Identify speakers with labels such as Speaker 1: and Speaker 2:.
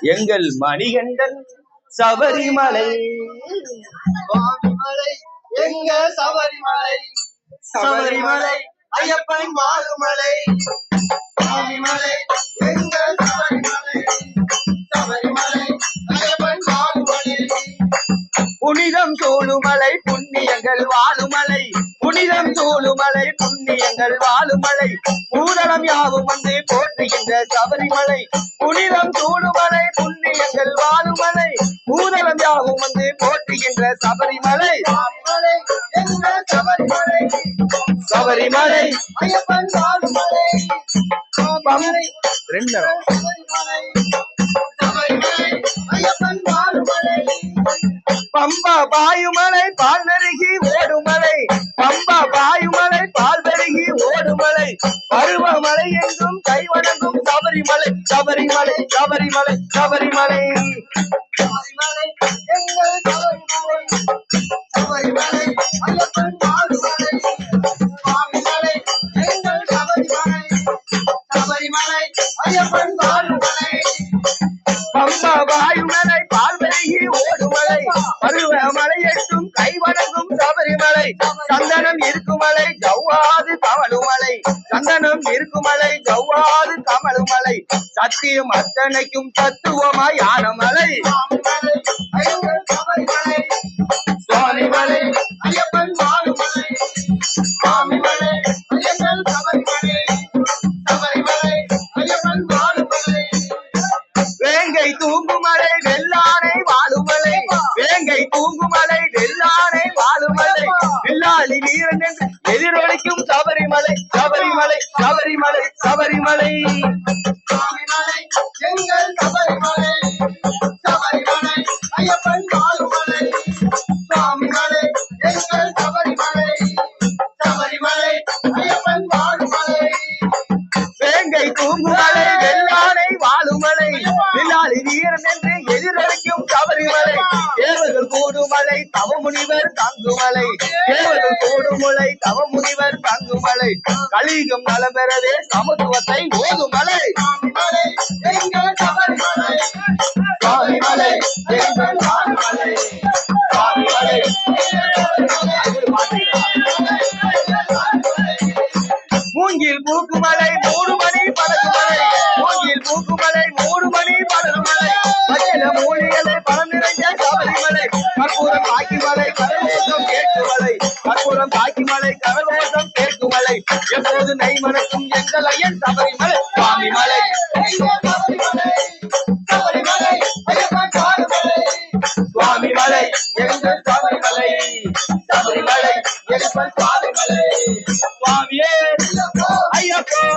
Speaker 1: எங்கள் மணிகண்டன் சபரிமலை.
Speaker 2: சுவாமிமலை எங்க சபரிமலை? சபரிமலை ஐயப்பன் மாறுமலை சுவாமிமலை எங்க சபரிமலை? சபரிமலை ஐயப்பன் மாறுமலை
Speaker 1: புனிதம் சூழுமலை புண்ணியங்கள் வாழுமலை. புனிதம் சூழுமலை புண்ணியங்கள் வாழுமலை. பூதளம் யாவும் வந்து போற்றுகின்ற சபரிமலை. புனிதம் சூழுமலை யாவும் வந்து போற்றுகின்ற சபரிமலை.
Speaker 2: சபரிமலை ஐயப்பன்
Speaker 1: ரெண்டு பம்பா பாயுமலை பால் நெருகி ஓடுமலை. பம்பா பாயுமலை பால் பெருகி ஓடுமலை. பருவமலை எங்கும் கைவணங்கும் சபரிமலை சபரிமலை சபரிமலை சபரிமலை. பால் பெருகி ஓடுமலை. கைவணங்கும் சபரிமலை. சந்தனம் இருக்குமலை ஜவ்வாது கமலுமலை. சந்தனம் இருக்குமலை ஜவ்வாது கமலுமலை. சத்தியம் அத்தனைக்கும் தத்துவமாய் ஆனமலை. என்று எதிரொலிக்கும் சபரிமலை சபரிமலை சபரிமலை சபரிமலை.
Speaker 2: எங்கள் சபரிமலை. சபரிமலை ஐயப்பன் மாறுமலை சுவாமிமலை எங்கள் சபரிமலை. சபரிமலை ஐயப்பன் மாறுமலை
Speaker 1: வேங்கை தூங்குமலை வெள்ளானை வாழுமலை வில்லாளி வீரன் என்று எதிரொலிக்கும் சபரிமலை. கூடுமலை தவமுனிவர் தங்குமலை. தேவர்கள் கூடுமலை தவமுனிவர் தங்குமலை. கலியுகம் நலம் பெறவே சமத்துவத்தை ஓதுமலை
Speaker 2: மலை எங்கள்
Speaker 1: மலை எங்கள் எப்போது நை மணக்கும் எங்கள் ஐயன் சபரிமலை சுவாமிமலை
Speaker 2: எங்கள் சபரிமலை சபரிமலை ஐயப்பன் மாறுமலை
Speaker 1: சுவாமிமலை எங்கள் சபரிமலை சபரிமலை எங்கள் சுவாமிமலை சுவாமியே ஐயப்பா